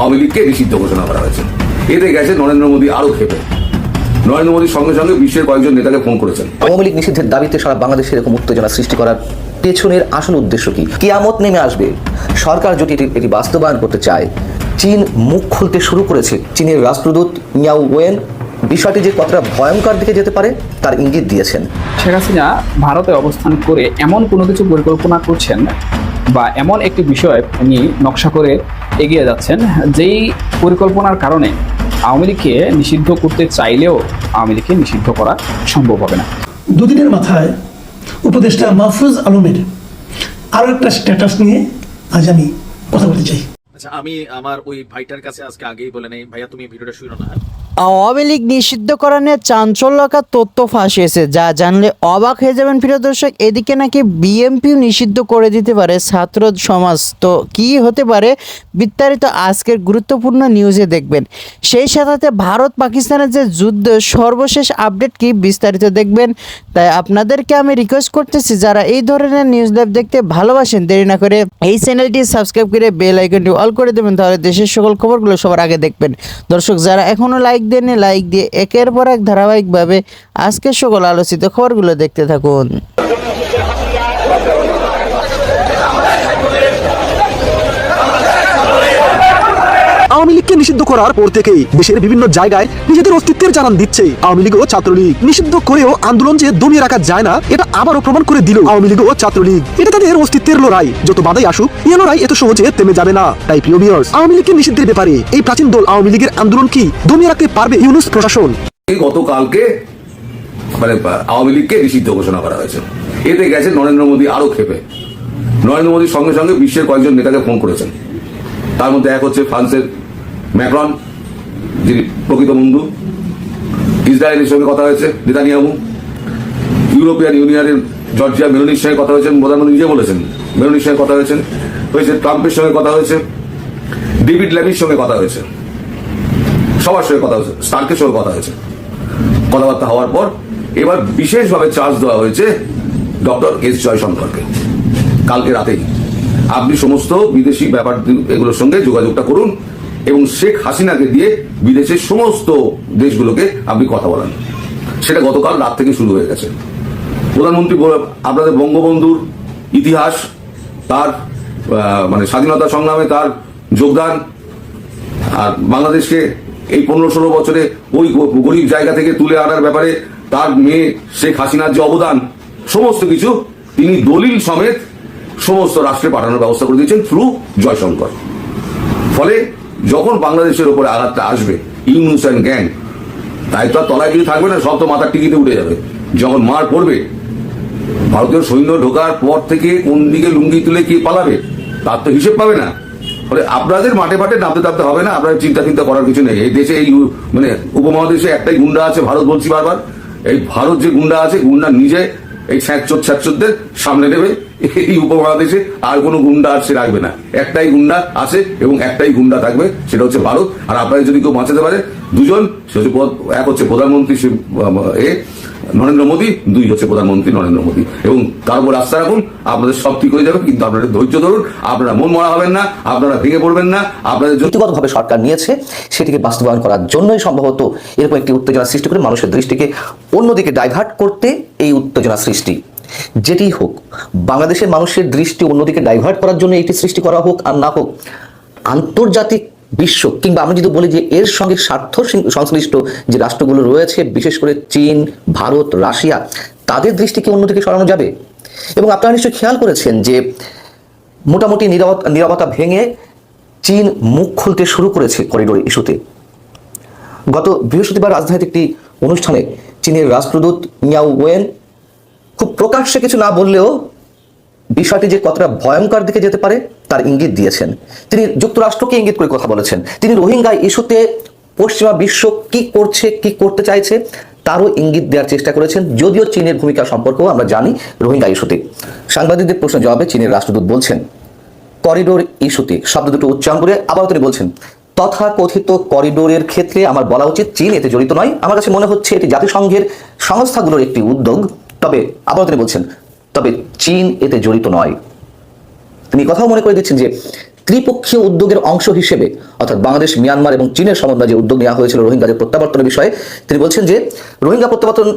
আওয়ামী লীগকে নিষিদ্ধ ঘোষণা করা হয়েছে। এতে গেছে নরেন্দ্র মোদী আরও খেপে নরেন্দ্র মোদীর সঙ্গে সঙ্গে বিশ্বের কয়েকজন নেতাকে ফোন করেছেন। আওয়ামী লীগ নিষিদ্ধের দাবিতে সারা বাংলাদেশে এরকম উত্তেজনা সৃষ্টি করার পেছনের আসল উদ্দেশ্য কি? কিয়ামত নেমে আসবে। সরকার যদি এটি এটি বাস্তবায়ন করতে চায় চীন মুখ খুলতে শুরু করেছে। চীনের রাষ্ট্রদূত মিয়াও ওয়েন বিষয়টি যে কতটা ভয়ঙ্কর দিকে যেতে পারে তার ইঙ্গিত দিয়েছেন। শেখ হাসিনা ভারতে অবস্থান করে এমন কোনো কিছু পরিকল্পনা করছেন বা এমন একটি বিষয় উনি নকশা করে এগিয়ে যাচ্ছেন যেই পরিকল্পনার কারণে আওয়ামী লীগকে নিষিদ্ধ করতে চাইলেও আওয়ামী লীগকে নিষিদ্ধ করা সম্ভব হবে না। দুদিনের মাথায় উপদেষ্টা মাহফুজ আলমের আরও একটা স্ট্যাটাস নিয়ে আজ আমি কথা বলতে চাই। আচ্ছা আমি আমার ওই ভাইটার কাছে আজকে আগেই বলে নেই ভাইয়া তুমি ভিডিওটা শুনো না। আওয়ামী লীগ নিষিদ্ধকরণের চাঞ্চল্যকার তথ্য ফাঁস হয়েছে, যা জানলে অবাক হয়ে যাবেন প্রিয় দর্শক। এদিকে নাকি বিএমপিও নিষিদ্ধ করে দিতে পারে ছাত্র সমাজ। তো কি হতে পারে? বিস্তারিত আজকের গুরুত্বপূর্ণ নিউজে দেখবেন। সেই সাথে ভারত পাকিস্তানের যে যুদ্ধ, সর্বশেষ আপডেট কি বিস্তারিত দেখবেন? তাই আপনাদেরকে আমি রিকোয়েস্ট করতেছি, যারা এই ধরনের নিউজ লাইভ দেখতে ভালোবাসেন, দেরি না করে এই চ্যানেলটি সাবস্ক্রাইব করে বেল আইকনটি অল করে দেবেন, তাহলে দেশের সকল খবরগুলো সবার আগে দেখবেন। দর্শক, যারা এখনও লাইক দেননি লাইক দিয়ে একের পর এক ধারাবাহিকভাবে আজকে সকল আলোচিত খবরগুলো দেখতে থাকুন। আওয়ামী লীগকে নিষিদ্ধ করার পর থেকেই দেশের বিভিন্ন জায়গায় নিজেদের অস্তিত্বের জানান দিচ্ছে। আওয়ামী লীগ ও ছাত্রলীগ নিষিদ্ধ করেও আন্দোলন যে দমিয়ে রাখা যায় না, এটা আবারও প্রমাণ করে দিল আওয়ামী লীগ ও ছাত্রলীগ। এটা তাদের অস্তিত্বের লড়াই। যত বাধাই আসুক এই লড়াই এত সহজে থেমে যাবে না। তাই প্রিয় ভিউয়ার্স আওয়ামী লীগকে নিষিদ্ধের ব্যাপারে এই প্রাচীন দল আওয়ামী লীগের আন্দোলন কি দমিয়ে রাখতে পারবে ইউনুস প্রশাসন? গতকালকে মানে আওয়ামী লীগকে নিষিদ্ধ ঘোষণা করা হয়েছে। এতে গেছে নরেন্দ্র মোদী আরও খেপে নরেন্দ্র মোদীর সঙ্গে সঙ্গে বিশ্বের কয়েকজন নেতাকে ফোন করেছেন। তার মধ্যে এক হচ্ছে ফ্রান্সের ম্যাক্রন, যিনি প্রকৃত বন্ধু, ইসরায়েলের সঙ্গে কথা হয়েছে, নেতানিয়াহু। ইউরোপিয়ান ইউনিয়নের জর্জিয়া মেলোনির সঙ্গে কথা হয়েছেন প্রধানমন্ত্রী নিজে বলেছেন, মেলোনির সঙ্গে কথা হয়েছেন হয়েছে ট্রাম্পের সঙ্গে কথা হয়েছে, ডেভিড ল্যামির সঙ্গে কথা হয়েছে, সবার সঙ্গে কথা হয়েছে, স্টার্কের সঙ্গে কথা হয়েছে। কথাবার্তা হওয়ার পর এবার বিশেষভাবে চার্জ দেওয়া হয়েছে ডক্টর এস জয়শঙ্করকে। কালকে রাতেই। আপনি সমস্ত বিদেশি ব্যাপার এগুলোর সঙ্গে যোগাযোগটা করুন এবং শেখ হাসিনাকে দিয়ে বিদেশের সমস্ত দেশগুলোকে আপনি কথা বলান। সেটা গতকাল রাত থেকে শুরু হয়ে গেছে। প্রধানমন্ত্রী আপনাদের বঙ্গবন্ধুর ইতিহাস, তার মানে স্বাধীনতা সংগ্রামে তার যোগদান, আর বাংলাদেশকে এই পনেরো ষোলো বছরে ওই গরিব জায়গা থেকে তুলে আনার ব্যাপারে তার মেয়ে শেখ হাসিনার যে অবদান, সমস্ত কিছু তিনি দলিল সমেত সমস্ত রাষ্ট্রে পাঠানোর ব্যবস্থা করে দিয়েছেন থ্রু জয়শঙ্কর। ফলে যখন বাংলাদেশের ওপরে আঘাতটা আসবে, ইউনুস অ্যান্ড গ্যাং তাই তো আর তলায় কিছু থাকবে না, সব তো মাথার টিকিতে উঠে যাবে। যখন মার পড়বে, ভারতীয় সৈন্য ঢোকার পর থেকে কোন দিকে লুঙ্গি তুলে কে পালাবে, তার তো হিসেব পাবে না। ফলে আপনাদের মাঠে মাঠে নামতে টামতে হবে না, আপনার চিন্তা চিন্তা করার কিছু নেই। এই দেশে, এই মানে উপমহাদেশে একটাই গুন্ডা আছে, ভারত বলছি বারবার। এই ভারত যে গুন্ডা আছে, গুন্ডা নিজে এই স্যাঁচোর স্যাঁচোরদের সামনে নেবে। এই উপমহাদেশে আর কোনো গুন্ডা আর সে রাখবে না। একটাই গুন্ডা আছে এবং একটাই গুন্ডা থাকবে, সেটা হচ্ছে ভারত। আর আপনাদের যদি কেউ বাঁচাতে পারে, দুজন, সে হচ্ছে এক হচ্ছে প্রধানমন্ত্রী এ, নরেন্দ্র মোদী, দুই হচ্ছে প্রধানমন্ত্রী নরেন্দ্র মোদী। এবং তার উপর আস্থা রাখুন, আপনাদের সব ঠিক হয়ে যাবে, কিন্তু আপনারা ধৈর্য ধরুন, আপনারা মন মরা হবেন না, আপনারা ভেঙে পড়বেন না, আপনাদের জন্য নীতিগতভাবে সরকার নিয়েছে, সেটিকে বাস্তবায়ন করার জন্যই সম্ভবত এরকম একটি উত্তেজনা সৃষ্টি করে মানুষের দৃষ্টিকে অন্যদিকে ডাইভার্ট করতে এই উত্তেজনা সৃষ্টি। যেটি হোক, বাংলাদেশের মানুষের দৃষ্টি অন্যদিকে ডাইভার্ট করার জন্য এটি সৃষ্টি করা হোক আর না হোক, আন্তর্জাতিক বিশ্ব কিংবা আমি যদি বলি যে এর সঙ্গে স্বার্থ সংশ্লিষ্ট যে রাষ্ট্রগুলো রয়েছে, বিশেষ করে চীন, ভারত, রাশিয়া, তাদের দৃষ্টিকে অন্যদিকে সরানো যাবে? এবং আপনারা নিশ্চয়ই খেয়াল করেছেন যে মোটামুটি নিরাপত্তা ভেঙে চীন মুখ খুলতে শুরু করেছে করিডোর ইস্যুতে গত বৃহস্পতিবার রাজধানীতে একটি অনুষ্ঠানে চীনের রাষ্ট্রদূত মিয়াও ওয়েন খুব প্রকাশ্যে কিছু না বললেও বিষয়টি যে কতটা ভয়ঙ্কর দিকে যেতে পারে, তার ইঙ্গিত দিয়েছেন। তিনি যুক্তরাষ্ট্রকে ইঙ্গিত করে কথা বলেছেন। তিনি রোহিঙ্গা ইস্যুতে পশ্চিমা বিশ্ব কি করছে, কি করতে চাইছে, তারও ইঙ্গিত দেওয়ার চেষ্টা করেছেন। যদিও চীনের ভূমিকা সম্পর্কেও আমরা জানি রোহিঙ্গা ইস্যুতে। সাংবাদিকদের প্রশ্নের জবাবে চীনের রাষ্ট্রদূত বলছেন, করিডোর ইস্যুতে শব্দ দুটো উচ্চারণ করে আবারও তিনি বলছেন, তথাকথিত করিডোরের ক্ষেত্রে আমার বলা উচিত চীন এতে জড়িত নয়। আমার কাছে মনে হচ্ছে এটি জাতিসংঘের সংস্থাগুলোর একটি উদ্যোগ। তবে আবারও তিনি বলছেন, তবে চীন এতে জড়িত নয়। তিনি কথাও মনে করে দিচ্ছেন যে, ত্রিপক্ষীয় উদ্যোগের অংশ হিসেবে, অর্থাৎ বাংলাদেশ, মিয়ানমার এবং চীনের সমন্বয়ে যে উদ্যোগ নেওয়া হয়েছিল রোহিঙ্গাদের প্রত্যাবর্তনের বিষয়ে, তিনি বলছেন যে, রোহিঙ্গা প্রত্যাবর্তন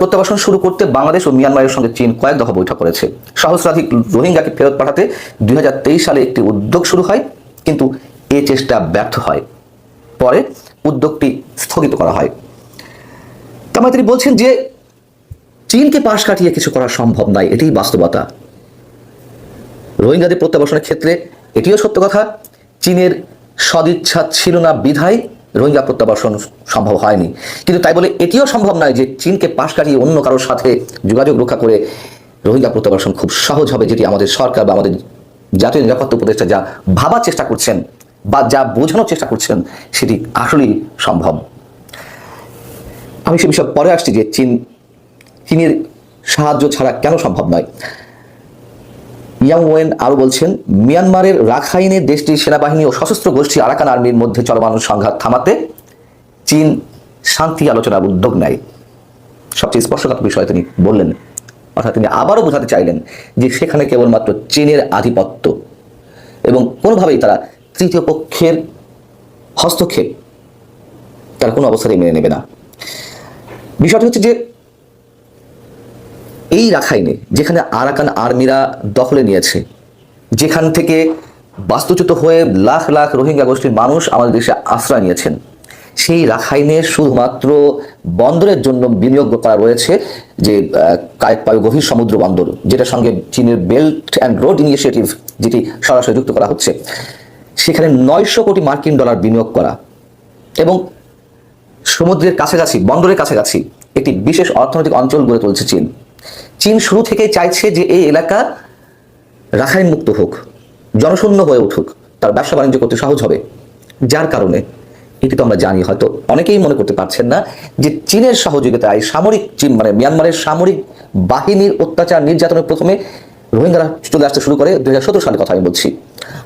প্রত্যাবাসন শুরু করতে বাংলাদেশ ও মিয়ানমারের সঙ্গে চীন কয়েক দফা বৈঠক করেছে। সহস্রাধিক রোহিঙ্গাকে ফেরত পাঠাতে দুই হাজার তেইশ সালে একটি উদ্যোগ শুরু হয়, কিন্তু এ চেষ্টা ব্যর্থ হয়। পরে উদ্যোগটি স্থগিত করা হয়। তার মানে তিনি বলছেন যে চীনকে পাশ কাটিয়ে কিছু করা সম্ভব নয়, এটাই বাস্তবতা। রোহিঙ্গাদের প্রত্যাবাসনের ক্ষেত্রে এটিও সত্য কথা, চীনের সদিচ্ছা ছিল না বিধায় রোহিঙ্গা প্রত্যাবাসন সম্ভব হয়নি। কিন্তু তাই বলে এটিও সম্ভব নয় যে চীনকে পাশ কাটিয়ে অন্য কারোর সাথে যোগাযোগ রক্ষা করে রোহিঙ্গা প্রত্যাবাসন খুব সহজ হবে, যেটি আমাদের সরকার বা আমাদের জাতীয় নিরাপত্তা উপদেষ্টা যা ভাবার চেষ্টা করছেন বা যা বোঝানোর চেষ্টা করছেন, সেটি আসলেই সম্ভব। আমি সে বিষয়ে পরে আসছি যে চীন চীনের সাহায্য ছাড়া কেন সম্ভব নয়? ইয়াং ওয়েন আরও বলছেন, মিয়ানমারের রাখাইনে দেশটির সেনাবাহিনী ও সশস্ত্র গোষ্ঠী আরাকান আর্মির মধ্যে চলমান সংঘাত থামাতে চীন শান্তি আলোচনার উদ্যোগ নেয়। সবচেয়ে স্পর্শকাতর বিষয় তিনি বললেন, অর্থাৎ তিনি আবারও বোঝাতে চাইলেন যে সেখানে কেবলমাত্র চীনের আধিপত্য এবং কোনোভাবেই তারা তৃতীয় পক্ষের হস্তক্ষেপ তারা কোনো অবস্থাতেই মেনে নেবে না। বিষয়টি হচ্ছে যে এই রাখাইনে, যেখানে আরাকান আর্মিরা দখলে নিয়েছে, যেখান থেকে বাস্তুচ্যুত হয়ে লাখ লাখ রোহিঙ্গা গোষ্ঠীর মানুষ আমাদের দেশে আশ্রয় নিয়েছেন, সেই রাখাইনে শুধুমাত্র বন্দরের জন্য বিনিয়োগ করা রয়েছে যে কায়েতপাড় গভীর সমুদ্র বন্দর, যেটার সঙ্গে চীনের বেল্ট অ্যান্ড রোড ইনিশিয়েটিভ যেটি সরাসরি যুক্ত করা হচ্ছে, সেখানে নয়শো কোটি মার্কিন ডলার বিনিয়োগ করা এবং সমুদ্রের কাছাকাছি, বন্দরের কাছাকাছি একটি বিশেষ অর্থনৈতিক অঞ্চল গড়ে তুলছে চীন। চীন শুরু থেকেই চাইছে যে এই এলাকা রাখাইন মুক্ত হোক, জনশূন্য হয়ে উঠুক, তার ব্যবসা বাণিজ্য করতে সহজ হবে। যার কারণে, এটি তো আমরা জানি, হয়তো অনেকেই মনে করতে পারছেন না যে চীনের সহযোগিতায় সামরিক চীন মানে মিয়ানমারের সামরিক বাহিনীর অত্যাচার নির্যাতনের প্রথমে রোহিঙ্গারা চলে আসতে শুরু করে দুই হাজার সালের কথা আমি বলছি।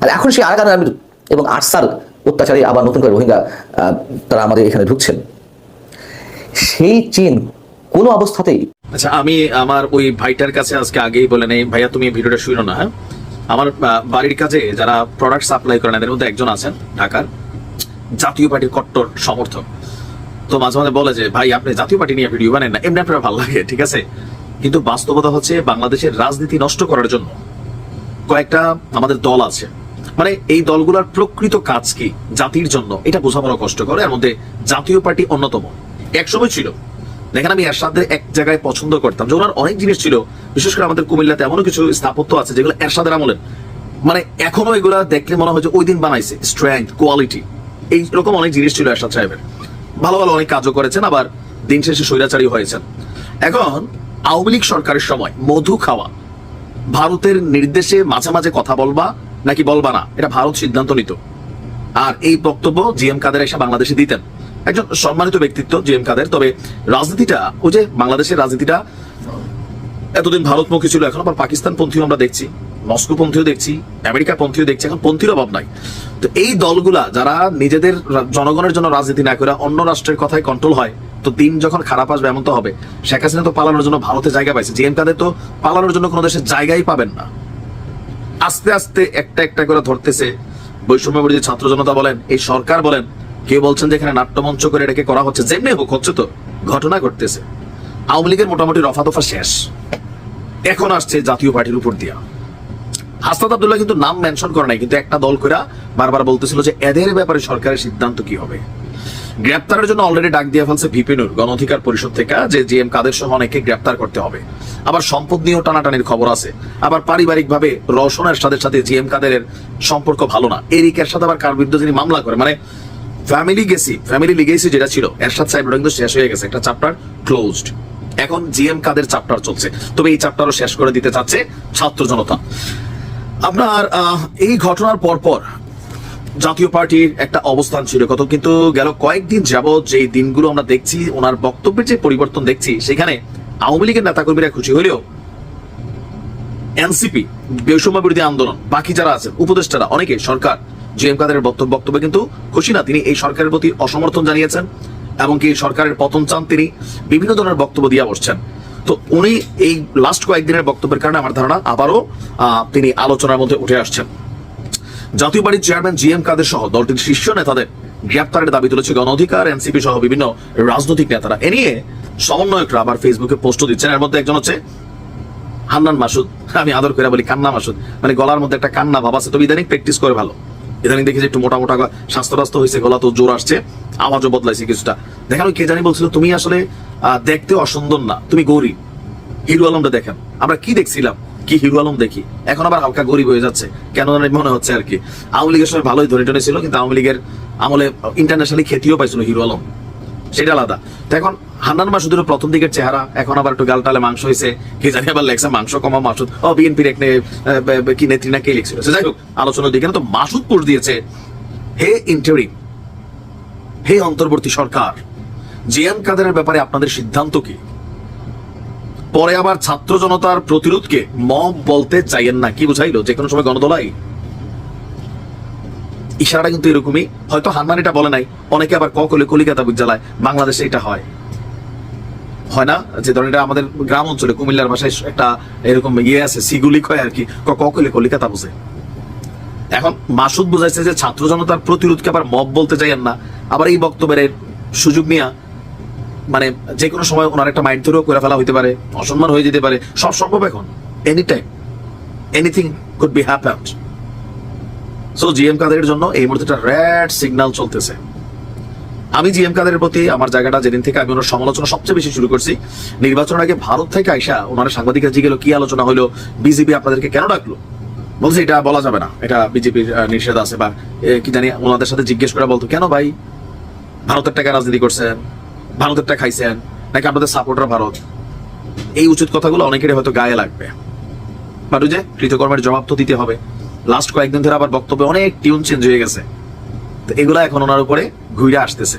আর এখন সেই আর্মির এবং আটসার অত্যাচারে আবার নতুন করে রোহিঙ্গা তারা আমাদের এখানে ঢুকছেন। সেই চীন কোনো অবস্থাতেই। আচ্ছা আমি আমার ওই ভাইটার কাছে আজকে আগেই বলে নেই, ভাইয়া, তুমি ভিডিওটা শুনো না হ্যাঁ? আমার বাড়ির কাছে যারা প্রোডাক্ট সাপ্লাই করেন এদের মধ্যে একজন আছেন ঢাকার জাতীয় পার্টির কট্টর সমর্থক। তো মাঝে মাঝে বলে যে, ভাই, আপনি জাতীয় পার্টি নিয়ে ভিডিও বানেন না। এমনি আপনার ভালো লাগে, ঠিক আছে? কিন্তু বাস্তবতা হচ্ছে বাংলাদেশের রাজনীতি নষ্ট করার জন্য কয়েকটা আমাদের দল আছে। মানে এই দলগুলোর প্রকৃত কাজ কি? জাতির জন্য। এটা বোঝা বড় কষ্ট করে এর মধ্যে জাতীয় পার্টি অন্যতম। একসময় ছিল। দেখেন আমি এরশাদের এক জায়গায় পছন্দ করতাম, যে ওনার অনেক জিনিস ছিল, বিশেষ করে আমাদের কুমিল্লাতে এমনও কিছু স্থাপত্য আছে যেগুলো এরশাদের আমলের মানে এখনও এগুলা দেখলে মনে হয় যে ওই দিন বানাইছে স্ট্রেংথ কোয়ালিটি এইরকম অনেক জিনিস ছিল এরশাদ সাহেবের। ভালো ভালো অনেক কাজও করেছেন, আবার দিন শেষে স্বৈরাচারী হয়েছেন। এখন, আওয়ামী লীগ সরকারের সময় মধু খাওয়া, ভারতের নির্দেশে মাঝে মাঝে কথা বলবা নাকি বলবা না, এটা ভারত সিদ্ধান্ত নিত। আর এই বক্তব্য জি এম কাদের এসে বাংলাদেশে দিতেন। একজন সম্মানিত ব্যক্তিত্ব, জি এম কাদের। তবে রাজনীতিটা ওই যে বাংলাদেশের রাজনীতিটা, এতদিন ভারতমুখী ছিল, এখন আবার পাকিস্তান পন্থীও আমরা দেখছি মস্কো পন্থীও দেখছি আমেরিকা পন্থীও দেখছি, এখন পন্থীর অভাব নাই। তো এই দলগুলা যারা নিজেদের জনগণের জন্য রাজনীতি না করে অন্য রাষ্ট্রের কথায় কন্ট্রোল হয়, তো দিন যখন খারাপ আসবে এমন তো হবে। শেখ হাসিনা তো পালানোর জন্য ভারতে জায়গা পাইছে, জি এম কাদের তো পালানোর জন্য কোনো দেশের জায়গাই পাবেন না। আস্তে আস্তে একটা একটা করে ধরতেছে। বৈষম্য ছাত্র জনতা বলেন, এই সরকার বলেন কেউ বলছেন যে এখানে নাট্যমঞ্চ করে এটাকে করা হচ্ছে, যেমনি হোক, হচ্ছে তো। ঘটনা ঘটতেছে। আওয়ামী লীগের মোটামুটি রফা দফা শেষ। এখন আসছে জাতীয় পার্টির উপর দিয়া। হাসনাত আব্দুল্লাহ কিন্তু নাম মেনশন করে নাই, কিন্তু একটা দল করে বারবার বলতেছিল যে এদের ব্যাপারে সরকারের সিদ্ধান্ত কি হবে। গ্রেপ্তারের জন্য অলরেডি ডাক দিয়ে ফেলছে ভিপিনুর, গণ অধিকার পরিষদ থেকে, যে জিএম কাদের সহ অনেকে গ্রেপ্তার করতে হবে। আবার সম্পদ নিয়েও টানাটানির খবর আছে। আবার পারিবারিক ভাবে রওশনের সাথে সাথে জিএম কাদের সম্পর্ক ভালো না। এরিকের সাথে আবার কার বিরুদ্ধে যিনি মামলা করে মানে ফ্যামিলি গেসি ফ্যামিলি লিগেসি যেটা ছিল, এরশাদ সাহেব কিন্তু শেষ হয়ে গেছে, একটা চ্যাপ্টার ক্লোজড এখন জিএম কাদের চ্যাপ্টার চলছে? তবে এই চ্যাপ্টারও শেষ করে দিতে চাচ্ছে ছাত্র জনতা। আপনার এই ঘটনার পর পর জাতীয় পার্টির একটা অবস্থান ছিল কত, কিন্তু গেল কয়েকদিন যাবৎ যে দিনগুলো আমরা দেখছি, ওনার বক্তব্যের যে পরিবর্তন দেখছি, সেখানে আওয়ামী লীগের নেতাকর্মীরা খুশি হলেও এনসিপি বৈষম্য বিরোধী আন্দোলন, বাকি যারা আছেন উপদেষ্টারা, অনেকে, সরকার জি এম কাদের বক্তব্য কিন্তু খুশি না। তিনি এই সরকারের প্রতি অসমর্থন জানিয়েছেন এমনকি সরকারের পতন চান তিনি বিভিন্ন ধরনের বক্তব্য দিয়ে বসছেন। তো উনি এই লাস্ট কয়েকদিনের বক্তব্যের কারণে আমার ধারণা আবারও তিনি আলোচনার মধ্যে উঠে আসছেন। জাতীয় বাড়ির চেয়ারম্যান জি এম কাদের সহ দলটির শীর্ষ নেতাদের গ্রেপ্তারের দাবি তুলেছে গণ অধিকার এনসিপি সহ বিভিন্ন রাজনৈতিক নেতারা। এ নিয়ে সমন্বয়করা আবার ফেসবুকে পোস্ট দিচ্ছেন। এর মধ্যে একজন হচ্ছে হান্নান মাসুদ। আমি আদর করে বলি কান্না মাসুদ। মানে গলার মধ্যে একটা কান্না ভাব আছে। তবে ইদানিং প্র্যাকটিস করে ভালো। ইদানিং দেখি যে একটু মোটা মোটা স্বাস্থ্য রাস্ত হয়েছে, গলা তো জোর আসছে, আওয়াজও বদলাইছে কিছুটা। দেখানো কে জানি বলছিল, তুমি আসলে দেখতে অসুন্দর না, তুমি গরিব। হিরো আলমটা দেখেন, আমরা কি দেখছিলাম? কি হিরো আলম দেখি? এখন আবার হালকা গরিব হয়ে যাচ্ছে, কেন মনে হচ্ছে আর কি। আওয়ামী লীগের সময় ভালোই ধরে টনে ছিল কিন্তু আওয়ামী লীগের আমলে ইন্টারন্যাশনালি খ্যাতিও পাইছিল হিরো আলম। সেটা আলাদা। তো এখন হান্নান মাসুদের প্রথম দিকের চেহারা, এখন আবার একটু গালটালে মাংস হয়েছে কি জানি আবার লেখছে মাংস কমা মাসুদ। ও, বিএনপির এক কি নেত্রী না কে লিখছিল? যাই হোক, আলোচনার দিকে তো মাসুদ পোস্ট দিয়েছে, হে ইন্টারিম হে অন্তর্বর্তী সরকার জে এম কাদেরের ব্যাপারে আপনাদের সিদ্ধান্ত কি? পরে আবার ছাত্র জনতার প্রতিরোধকে মব বলতে চাইয়েন না। কি বুঝাইলো? যে কোনো সময় গণদোলাই? ইশারাটা কিন্তু এরকমই। হয়তো হান্নান এটা বলে নাই, অনেকে আবার ককলে কলিকাতা বিদ্যালয় বাংলাদেশে এটা হয়। হয় না? যে ধরেন এটা আমাদের গ্রাম অঞ্চলে, কুমিল্লার ভাষায় একটা এরকম ইয়ে আছে, সিগুলি কয় আর কি, ক- ককলে কলিকাতা বুঝে। এখন মাসুদ বুঝাইছে যে ছাত্র জনতার প্রতিরোধকে আবার মব বলতে চাইয়েন না। আবার এই বক্তব্যের সুযোগ নিয়ে মানে যে কোনো সময় ওনার একটা মাইন্ড ধরেও করে ফেলা হইতে পারে, অসম্মান হয়ে যেতে পারে, সব সম্ভব এখন any time anything could be happened so G M Quader জন্য এই মুহূর্তে একটা রেড সিগন্যাল চলতেছে। আমি জিএম কাদের প্রতি আমার জায়গাটা যেদিন থেকে আমি ওনার সমালোচনা সবচেয়ে বেশি শুরু করছি, নির্বাচনের আগে ভারত থেকে আইসা ওনারা সাংবাদিকরা জিগেলো কি আলোচনা হলো বিজেপি আপনাদেরকে কেন ডাকলো? বলছে, এটা বলা যাবে না। এটা বিজেপির নিষেধ আছে বা কি জানি, ওনাদের সাথে জিজ্ঞেস করে বলতো, কেন ভাই? ভারতের টাকা রাজনীতি করছেন, ভারতের টাকা খাইছেন, নাকি আপনাদের সাপোর্টার ভারত? এই উচিত কথাগুলো অনেকেরই হয়তো গায়ে লাগবে। বাট যে কৃতকর্মের জবাব তো দিতে হবে। লাস্ট কয়েকদিন ধরে আবার বক্তব্যে অনেক টিউন চেঞ্জ হয়ে গেছে। তো এগুলা এখন ওনার উপরে ঘুরে আসতেছে।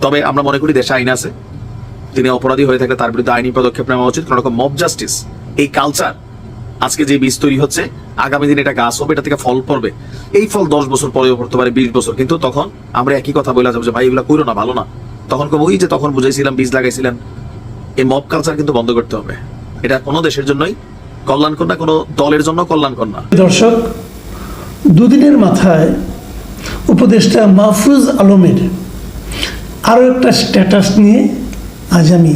তবে আমরা মনে করি দেশে আইন আছে। তিনি অপরাধী হয়ে থাকলে তার বিরুদ্ধে আইনি পদক্ষেপ নেওয়া উচিত। কোন রকম মব জাস্টিস এই কালচার আজকে যে বীজ তৈরি হচ্ছে, আগামী দিনে এটা গাছ হবে, এটা থেকে ফল পড়বে। এই ফল দশ বছর পরেও পড়তে পারে, বিশ বছর। কিন্তু তখন আমরা একই কথা বলে যাব যে, ভাই, এগুলা করো না, ভালো না। তখন কব ওই যে তখন বুঝাইছিলাম, বীজ লাগাইছিলেন। এই মব কালচার কিন্তু বন্ধ করতে হবে। এটা কোনো দেশের জন্যই কল্যাণকর না কোনো দলের জন্য কল্যাণকর না দর্শক, দুদিনের মাথায় উপদেষ্টা মাহফুজ আলমের আরও একটা স্ট্যাটাস নিয়ে আজ আমি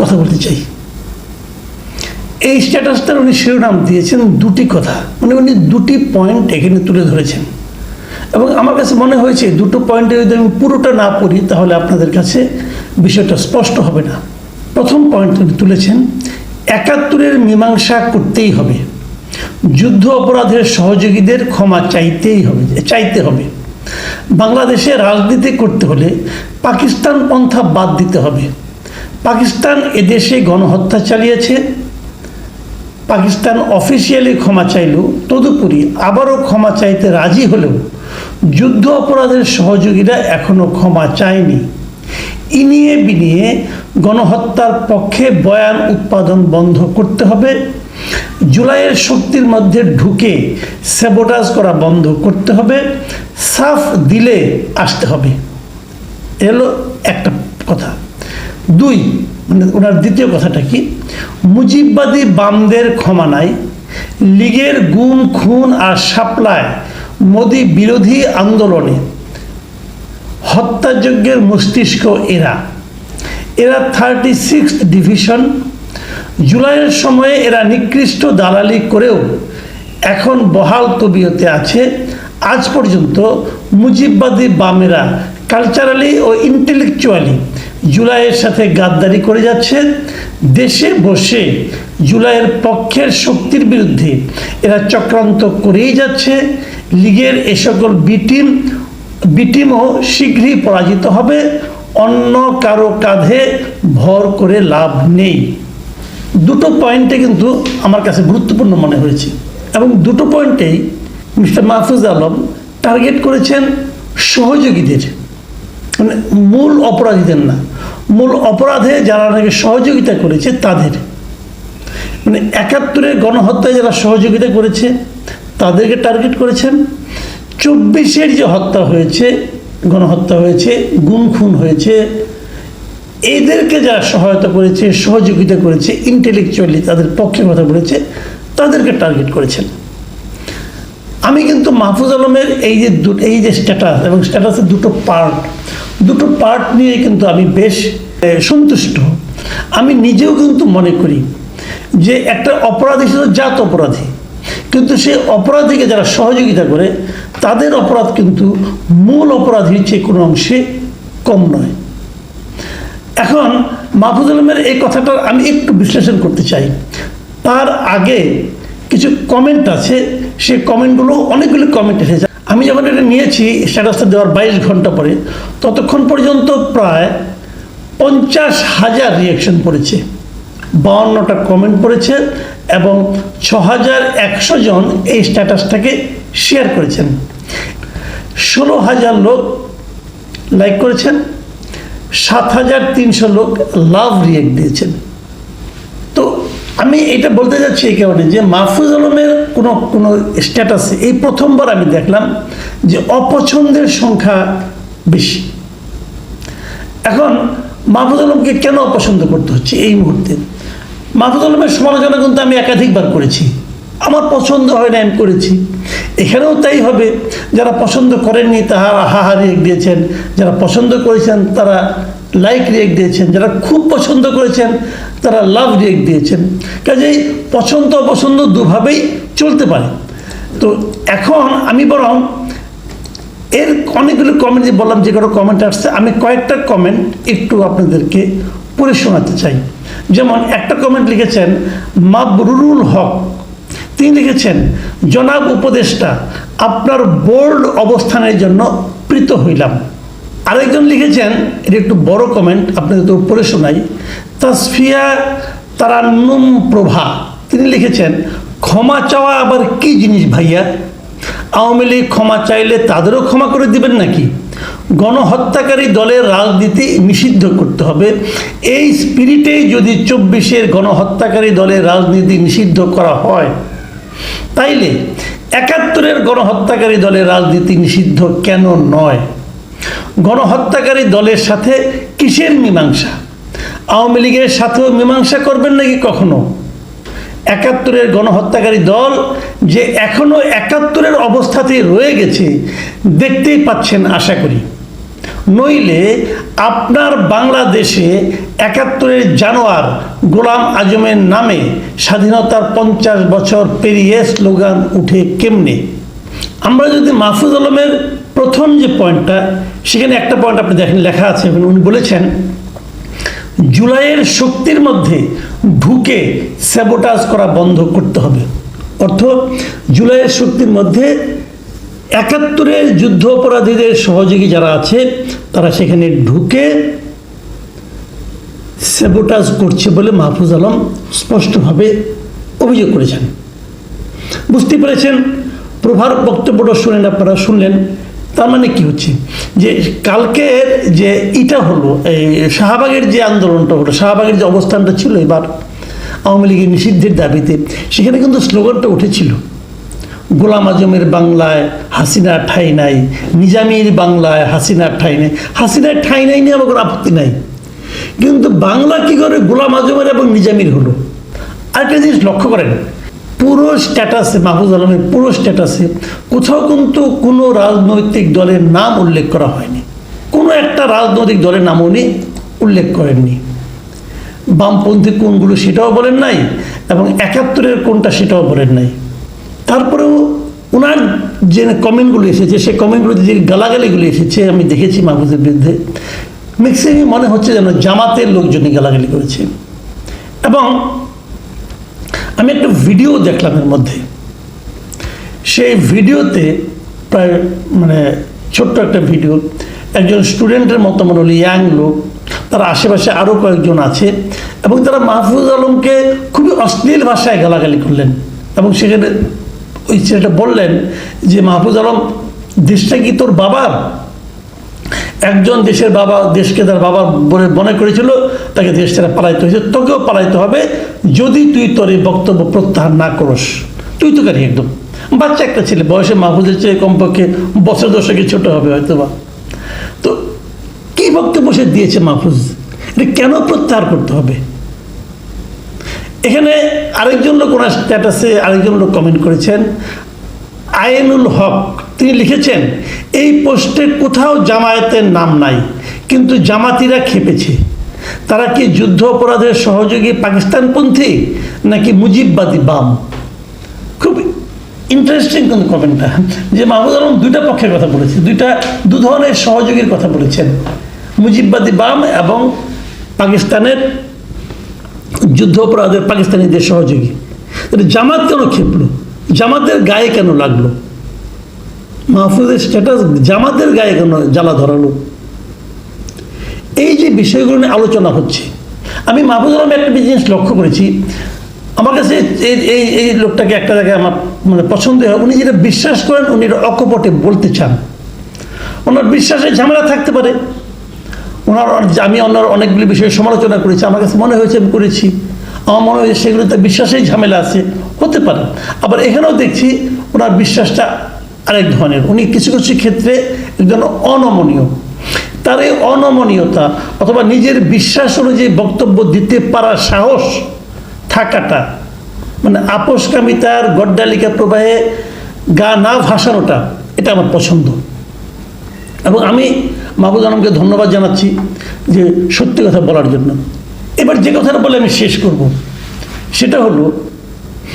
কথা বলতে চাই। এই স্ট্যাটাসটার উনি শিরোনাম দিয়েছেন দুটি কথা। মানে উনি দুটি পয়েন্ট এখানে তুলে ধরেছেন। এবং আমার কাছে মনে হয়েছে দুটো পয়েন্টে যদি আমি পুরোটা না পড়ি, তাহলে আপনাদের কাছে বিষয়টা স্পষ্ট হবে না। প্রথম পয়েন্ট উনি তুলেছেন একাত্তরের মীমাংসা করতেই হবে। যুদ্ধ অপরাধের সহযোগীদের ক্ষমা চাইতেই হবে, চাইতে হবে। বাংলাদেশে রাজনীতি করতে হলে পাকিস্তান পন্থা বাদ দিতে হবে। পাকিস্তান এদেশে গণহত্যা চালিয়েছে। পাকিস্তান অফিসিয়ালি ক্ষমা চাইল, তদুপরি আবারও ক্ষমা চাইতে রাজি হলেও যুদ্ধ অপরাধের সহযোগীরা এখনও ক্ষমা চায়নি। ইনিয়ে বিনিয়ে গণহত্যার পক্ষে বয়ান উৎপাদন বন্ধ করতে হবে। জুলাইয়ের শক্তির মধ্যে ঢুকে স্যাবোটাজ করা বন্ধ করতে হবে। সাফ দিলে আসতে হবে। এলো একটা কথা। দুই মানে ওনার দ্বিতীয় কথাটা কি? মুজিববাদী বামদের ক্ষমা নাই, লীগের গুম, খুন আর সাপ্লায় মোদি বিরোধী আন্দোলনে হত্যাযজ্ঞের মস্তিষ্ক এরা। এরা থার্টি সিক্স ডিভিশন জুলাইয়ের সময়ে এরা নিকৃষ্ট দালালি করেও এখন বহাল তবিয়তে আছে। আজ পর্যন্ত মুজিববাদী বামেরা কালচারালি ও ইন্টেলেকচুয়ালি জুলাইয়ের সাথে গাদ্দারি করে যাচ্ছে। দেশে বসে জুলাইয়ের পক্ষের শক্তির বিরুদ্ধে এরা চক্রান্ত করেই যাচ্ছে। লীগের এ সকল বিটিম বিটিমও শীঘ্রই পরাজিত হবে। অন্য কারও কাঁধে ভর করে লাভ নেই। দুটো পয়েন্টে কিন্তু আমার কাছে গুরুত্বপূর্ণ মনে হয়েছে। এবং দুটো পয়েন্টেই মিস্টার মাহফুজ আলম টার্গেট করেছেন সহযোগীদের। মানে মূল অপরাধীদের না, মূল অপরাধে যারা নাকি সহযোগিতা করেছে তাদের। মানে একাত্তরের গণহত্যায় যারা সহযোগিতা করেছে, তাদেরকে টার্গেট করেছেন। চব্বিশের যে হত্যা হয়েছে, গণহত্যা হয়েছে গুম খুন হয়েছে, এদেরকে যারা সহায়তা করেছে, সহযোগিতা করেছে ইন্টেলেকচুয়ালি তাদের পক্ষে কথা বলেছে, তাদেরকে টার্গেট করেছেন। আমি কিন্তু মাহফুজ আলমের এই যে এই যে স্ট্যাটাস এবং স্ট্যাটাসের দুটো পার্ট দুটো পার্ট নিয়ে কিন্তু আমি বেশ সন্তুষ্ট। আমি নিজেও কিন্তু মনে করি যে একটা অপরাধী ছিল জাত অপরাধী, কিন্তু সেই অপরাধীকে যারা সহযোগিতা করে তাদের অপরাধ কিন্তু মূল অপরাধীর চেয়ে কোনো অংশে কম নয়। এখন মাহফুজ আলমের এই কথাটার আমি একটু বিশ্লেষণ করতে চাই। তার আগে কিছু কমেন্ট আছে সেই কমেন্টগুলো অনেকগুলো কমেন্ট এসেছে। আমি যখন এটা নিয়েছি, স্ট্যাটাসটা দেওয়ার বাইশ ঘণ্টা পরে, ততক্ষণ পর্যন্ত প্রায় পঞ্চাশ হাজার রিয়াকশন পড়েছে। বাউন্নটা কমেন্ট পড়েছে এবং ছ হাজার একশো জন এই স্ট্যাটাসটাকে শেয়ার করেছেন। ষোলো হাজার লোক লাইক করেছেন, সাত হাজার তিনশো লোক লাভ রিয়েক্ট দিয়েছেন। তো আমি এটা বলতে যাচ্ছি এই কারণে যে মাহফুজ আলমের কোনো কোনো স্ট্যাটাসে এই প্রথমবার আমি দেখলাম যে অপছন্দের সংখ্যা বেশি। এখন মাহফুজ আলমকে কেন অপছন্দ করতে হচ্ছে এই মুহূর্তে? মাহফুজ আলমের সমালোচনা কিন্তু আমি একাধিকবার করেছি। আমার পছন্দ হয় না, আমি করেছি। এখানেও তাই হবে, যারা পছন্দ করেননি তারা হাহা রিয়েক্ট দিয়েছেন, যারা পছন্দ করেছেন তারা লাইক রিয়েক্ট দিয়েছেন, যারা খুব পছন্দ করেছেন তারা লাভ রিয়েক্ট দিয়েছেন। কাজেই পছন্দ অপছন্দ দুভাবেই চলতে পারে। তো এখন আমি বরং এর অনেকগুলো কমেন্ট যে বললাম, যে কোনো কমেন্ট আসছে, আমি কয়েকটা কমেন্ট একটু আপনাদেরকে পড়ে শোনাতে চাই। যেমন একটা কমেন্ট লিখেছেন, মাবরুরুল হক তিনি লিখেছেন, জনাব উপদেষ্টা, আপনার বোল্ড অবস্থানের জন্য প্রীত হইলাম। আরেকজন লিখেছেন, এটা একটু বড় কমেন্ট আপনাদের তো পড়ে শোনাই তাসফিয়া তারান্নুম প্রভা। তিনি লিখেছেন, ক্ষমা চাওয়া আবার কি জিনিস ভাইয়া? আওয়ামী লীগ ক্ষমা চাইলে তাদেরও ক্ষমা করে দিবেন নাকি? গণহত্যাকারী দলের রাজনীতি নিষিদ্ধ করতে হবে। এই স্পিরিটেই যদি চব্বিশের গণহত্যাকারী দলের রাজনীতি নিষিদ্ধ করা হয় তাইলে একাত্তরের গণহত্যাকারী দলের রাজনীতি নিষিদ্ধ কেন নয়? গণহত্যাকারী দলের সাথে কিসের মীমাংসা? আওয়ামী লীগের সাথেও মীমাংসা করবেন নাকি কখনো? একাত্তরের গণহত্যাকারী দল যে এখনও একাত্তরের অবস্থাতেই রয়ে গেছে, দেখতেই পাচ্ছেন আশা করি। নইলে আপনার বাংলাদেশে একাত্তরের জানোয়ার গোলাম আজমের নামে স্বাধীনতার পঞ্চাশ বছর পেরিয়ে স্লোগান উঠে কেমনে? আমরা যদি মাহফুজ আলমের প্রথম যে পয়েন্টটা, সেখানে একটা পয়েন্ট আপনি দেখেন, লেখা আছে উনি বলেছেন, জুলাইয়ের শক্তির মধ্যে ঢুকে স্যাবোটাজ করা বন্ধ করতে হবে। অর্থ, জুলাইয়ের শক্তির মধ্যে একাত্তরের যুদ্ধ অপরাধীদের সহযোগী যারা আছে, তারা সেখানে ঢুকে স্যাবোটাজ করছে বলে মাহফুজ আলম স্পষ্টভাবে অভিযোগ করেছেন। বুঝতে পেরেছেন? প্রভার বক্তব্যটা শুনেন, আপনারা শুনলেন। তার মানে কি হচ্ছে? যে কালকের যে ইটা হলো, এই শাহবাগের যে আন্দোলনটা হলো, শাহবাগের যে অবস্থানটা ছিল এবার আওয়ামী লীগের নিষিদ্ধের দাবিতে, সেখানে কিন্তু স্লোগানটা উঠেছিল। গোলাম আজমের বাংলায় হাসিনা ঠাই নাই, নিজামীর বাংলায় হাসিনা ঠাই নাই। হাসিনার ঠাই নাই নিয়ে আমার কোনো আপত্তি নাই। কিন্তু বাংলা কি করে গোলাম আজমের এবং নিজামির হলো? আরেকটা জিনিস লক্ষ্য করেন, পুরো স্ট্যাটাসে, মাহফুজ আলমের পুরো স্ট্যাটাসে কোথাও কিন্তু কোনো রাজনৈতিক দলের নাম উল্লেখ করা হয়নি। কোনো একটা রাজনৈতিক দলের নাম উনি উল্লেখ করেননি। বামপন্থী কোনগুলো সেটাও বলেন নাই এবং একাত্তরের কোনটা সেটাও বলেন নাই। তারপরেও ওনার যে কমেন্টগুলো এসেছে সেই কমেন্টগুলোতে যে গালাগালিগুলো এসেছে, আমি দেখেছি মাহফুজের বিরুদ্ধে। ম্যাক্সিমাম মনে হচ্ছে যেন জামাতের লোকজনই গালাগালি করেছে। এবং আমি একটা ভিডিও দেখলাম এর মধ্যে। সেই ভিডিওতে প্রায় মানে ছোট্ট একটা ভিডিও, একজন স্টুডেন্টের মতো মনে হলো ইয়াং লোক, তার আশেপাশে আরও কয়েকজন আছে এবং তারা মাহফুজ আলমকে খুবই অশ্লীল ভাষায় গালাগালি করলেন এবং সেখানে ওই ছেলেটা বললেন যে, মাহফুজ আলম, দেশটা কি তোর বাবার? একজন দেশের বাবা দেশকে তার বাবা বলে মনে করেছিল, তাকে দেশ ছেড়ে পালাইতে হয়েছে। তোকেও পালাইতে হবে যদি তুই তোর এই বক্তব্য প্রত্যাহার না করস। তুই তো কারি একদম। বাচ্চা একটা ছেলে, বয়সে মাহফুজের চেয়ে কমপক্ষে বছর দশকে ছোট হবে হয়তো বা তো কি বক্তব্য সে দিয়েছে মাহফুজ? এটা কেন প্রত্যাহার করতে হবে? এখানে আরেকজন লোক ওনার স্ট্যাটাসে আরেকজন লোক কমেন্ট করেছেন, আইনুল হক। তিনি লিখেছেন, এই পোস্টে কোথাও জামায়াতের নাম নাই, কিন্তু জামাতিরা খেপেছে। তারা কি যুদ্ধ অপরাধের সহযোগী পাকিস্তানপন্থী নাকি মুজিববাদী বাম? খুব ইন্টারেস্টিং কিন্তু কমেন্টটা যে মাহমুদ আলম দুইটা পক্ষের কথা বলেছে, দুইটা, দু ধরনের সহযোগীর কথা বলেছেন। মুজিববাদী বাম এবং পাকিস্তানের যুদ্ধ অপরাধের পাকিস্তানিদের সহযোগী। জামাত কেন খেপলো? জামাতের গায়ে কেন লাগল? মাহফুজের স্ট্যাটাস জামাতের গায়ে কেন জ্বালা ধরালো। এই যে বিষয়গুলো নিয়ে আলোচনা হচ্ছে, আমি মাহফুজ আলম একটা জিনিস লক্ষ্য করেছি। আমার কাছে এই এই লোকটাকে একটা জায়গায় আমার মানে পছন্দ হয়। উনি যেটা বিশ্বাস করেন, উনি এটা অকপটে বলতে চান। ওনার বিশ্বাসে ঝামেলা থাকতে পারে। ওনার আমি ওনার অনেকগুলি বিষয়ে সমালোচনা করেছি। আমার কাছে মনে হয়েছে আমি করেছি। আমার মনে হয়েছে সেগুলোতে বিশ্বাসেই ঝামেলা আছে। হতে পারে। আবার এখানেও দেখছি, ওনার বিশ্বাসটা আরেক ধরনের। উনি কিছু কিছু ক্ষেত্রে একজন অনমনীয়। তার এই অনমনীয়তা অথবা নিজের বিশ্বাস অনুযায়ী বক্তব্য দিতে পারার সাহস থাকাটা মানে আপোষকামিতার গড্ডালিকা প্রবাহে গা না ভাসানোটা, এটা আমার পছন্দ। এবং আমি মাহবুদ আলমকে ধন্যবাদ জানাচ্ছি যে সত্যি কথা বলার জন্য। এবার যে কথাটা বলে আমি শেষ করব। সেটা হলো,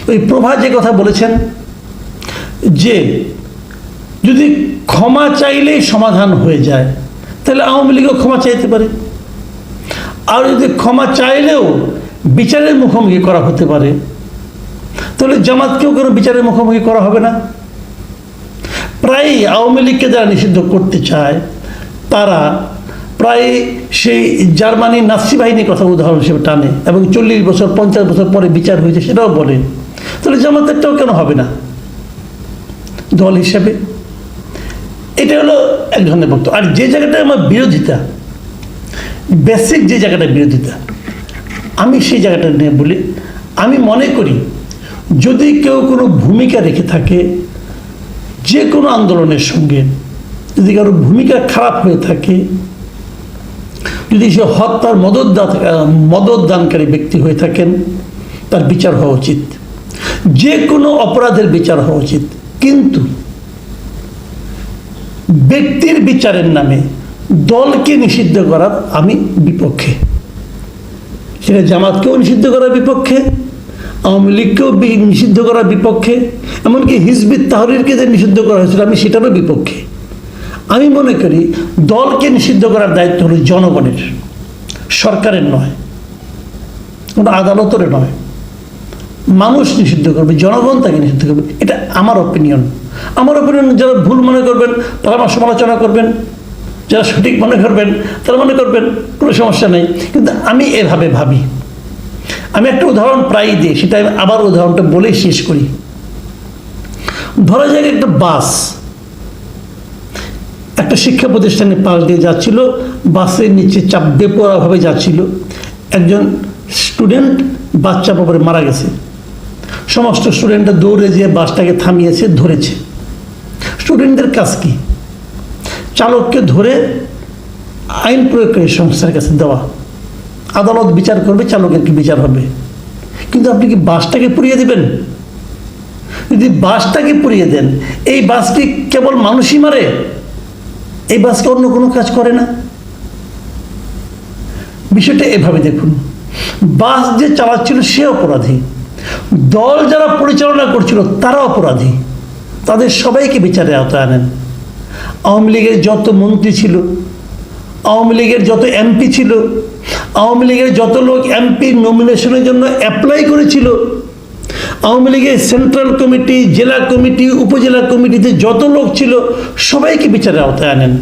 ওই প্রভা যে কথা বলেছেন যে যদি ক্ষমা চাইলেই সমাধান হয়ে যায়, তাহলে আওয়ামী লীগও ক্ষমা চাইতে পারে। আর যদি ক্ষমা চাইলেও বিচারের মুখোমুখি করা হতে পারে, তাহলে জামাতকেও কোনো বিচারের মুখোমুখি করা হবে না। প্রায় আওয়ামী লীগকে যারা নিষিদ্ধ করতে চায়, তারা প্রায় সেই জার্মানি নাসি বাহিনীর কথা উদাহরণ হিসেবে টানে এবং চল্লিশ বছর, পঞ্চাশ বছর পরে বিচার হয়েছে সেটাও বলে। তাহলে জামাতেরটাও কেন হবে না? দল হিসেবে। এটা হলো এক ধরনের বক্তব্য আর যে জায়গাটা আমার বিরোধিতা, বেসিক যে জায়গাটা বিরোধিতা, আমি সেই জায়গাটা নিয়ে বলি, আমি মনে করি যদি কেউ কোনো ভূমিকা রেখে থাকে, যে কোনো আন্দোলনের সঙ্গে, যদি কারও ভূমিকা খারাপ হয়ে থাকে, যদি সে হত্যার মদত মদত দানকারী ব্যক্তি হয়ে থাকেন, তার বিচার হওয়া উচিত। যে কোনো অপরাধের বিচার হওয়া উচিত। কিন্তু ব্যক্তির বিচারের নামে দলকে নিষিদ্ধ করার আমি বিপক্ষে। সেটা জামাতকেও নিষিদ্ধ করার বিপক্ষে, আওয়ামী লীগকেও নিষিদ্ধ করার বিপক্ষে, এমনকি হিজবির তাহরিরকে যে নিষিদ্ধ করা হয়েছিল আমি সেটারও বিপক্ষে। আমি মনে করি দলকে নিষিদ্ধ করার দায়িত্ব হলো জনগণের, সরকারের নয়, কোনো আদালতের নয়। মানুষ নিষিদ্ধ করবে, জনগণ তাকে নিষিদ্ধ করবে, এটা আমার অপিনিয়ন আমার অপিনিয়ন যারা ভুল মনে করবেন, তারা আমার সমালোচনা করবেন। যারা সঠিক মনে করবেন, তারা মনে করবেন, কোনো সমস্যা নেই। কিন্তু আমি এভাবে ভাবি। আমি একটা উদাহরণ প্রায়ই দিই, সেটা আমি আবার উদাহরণটা বলেই শেষ করি। ধরা যাক একটা বাস। একটা শিক্ষা প্রতিষ্ঠানে পাশ দিয়ে যাচ্ছিল, বাসের নিচে চাপ বেপরাভাবে যাচ্ছিল। একজন স্টুডেন্ট বাচ্চা পরে মারা গেছে। সমস্ত স্টুডেন্টরা দৌড়ে যেয়ে বাসটাকে থামিয়েছে, ধরেছে। স্টুডেন্টদের কাজ কি? চালককে ধরে আইন প্রয়োগকারী সংস্থার কাছে দেওয়া। আদালত বিচার করবে, চালকের কি বিচার হবে। কিন্তু আপনি কি বাসটাকে পুড়িয়ে দেবেন? যদি বাসটাকে পুড়িয়ে দেন, এই বাস কি কেবল মানুষই মারে? এই বাসকে অন্য কোনো কাজ করে না? বিষয়টা এভাবে দেখুন। বাস যে চালাচ্ছিল সে অপরাধী। দল যারা পরিচালনা করছিল তারা অপরাধী। তাদের সবাইকে বিচারে আওতায় আনেন। আওয়ামী লীগের যত মন্ত্রী ছিল, আওয়ামী লীগের যত এমপি ছিল, আওয়ামী লীগের যত লোক এমপি নমিনেশনের জন্য অ্যাপ্লাই করেছিল, আওয়ামী লীগের সেন্ট্রাল কমিটি জেলা কমিটি উপজেলা কমিটিতে যত লোক ছিল, সবাইকে বিচারের আওতায় আনেন।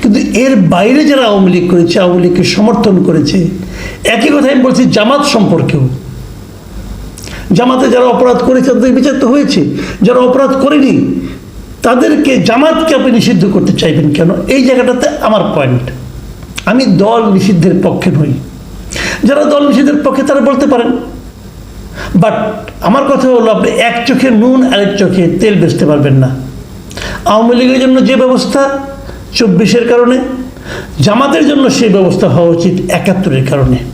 কিন্তু এর বাইরে যারা আওয়ামী লীগ করেছে, আওয়ামী লীগকে সমর্থন করেছে, একই কথা আমি বলছি জামাত সম্পর্কেও। জামাতে যারা অপরাধ করেছে, তাদের বিচার তো হয়েছে। যারা অপরাধ করেনি, তাদেরকে জামাতকে আপনি নিষিদ্ধ করতে চাইবেন কেন? এই জায়গাটাতে আমার পয়েন্ট আমি দল নিষিদ্ধের পক্ষে নই। যারা দল নিষিদ্ধের পক্ষে, তারা বলতে পারেন। বাট আমার কথা হলো, আপনি এক চোখে নুন, আরেক চোখে তেল বেচতে পারবেন না। আওয়ামী লীগের জন্য যে ব্যবস্থা, চব্বিশের কারণে, জামাতের জন্য সেই ব্যবস্থা হওয়া উচিত একাত্তরের কারণে।